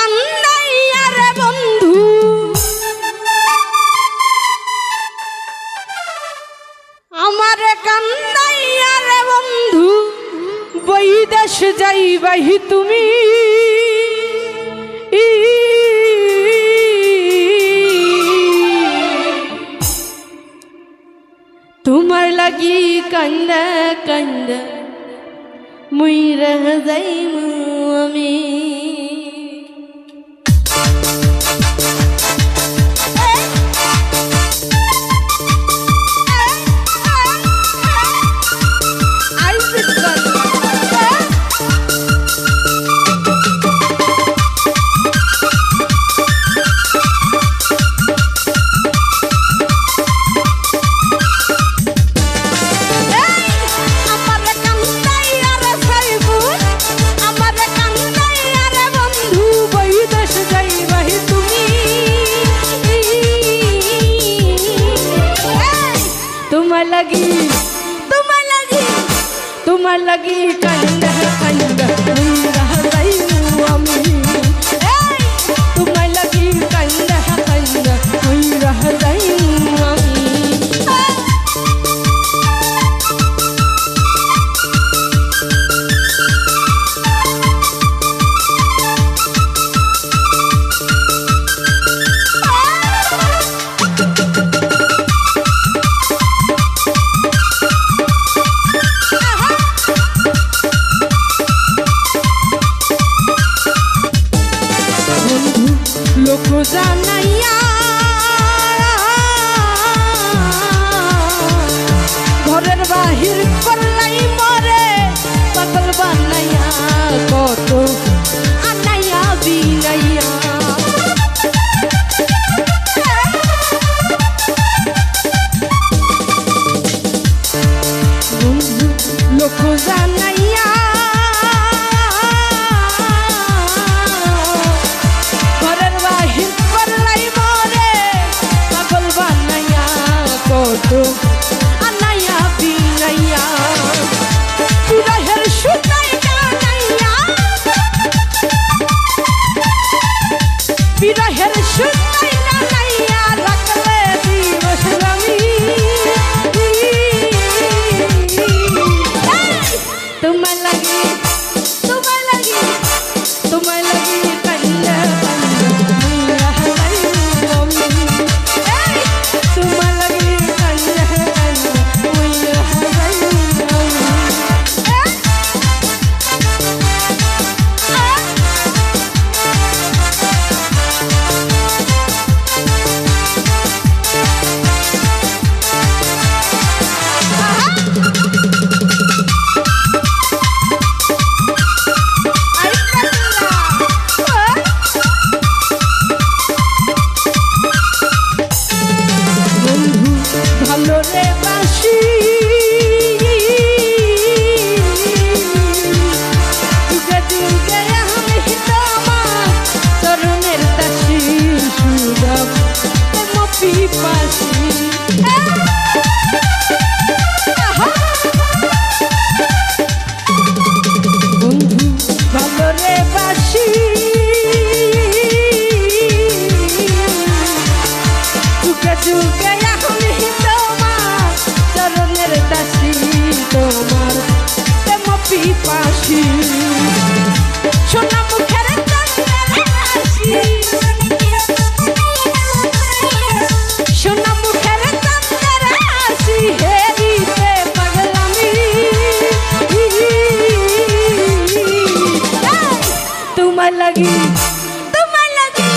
কান্দাইয়া বন্ধু। আমার কান্দাইয়া রে বন্ধু, বৈদেশ যাইবাই তুমি। তোমার লাগি কান্দা কান্দা, মুই রহ যাইমু আমি। তোমার লাগি তোমার লাগি তোমার লাগি কান্দা কান্দা লোক জানাইয়া ঘরের বাহির করলাই মরে পাতল বানাইয়া কত পিপাসী সোনা মুখের হাসি সোনা মুখের হাসি তোমার লাগি তোমার লাগি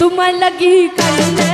তোমার লাগি কান্দে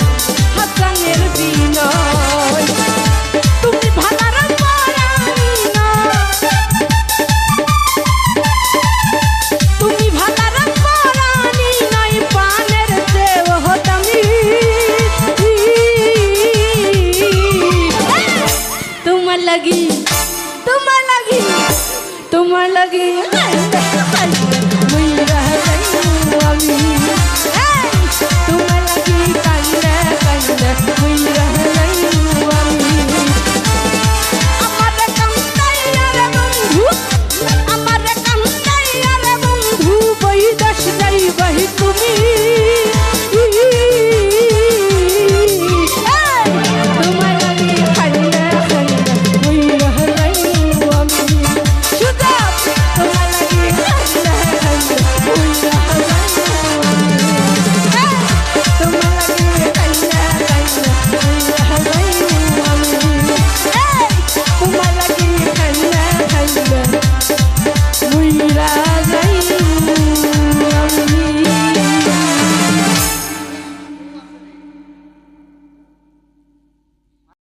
তোমার লাগি তোমার লাগি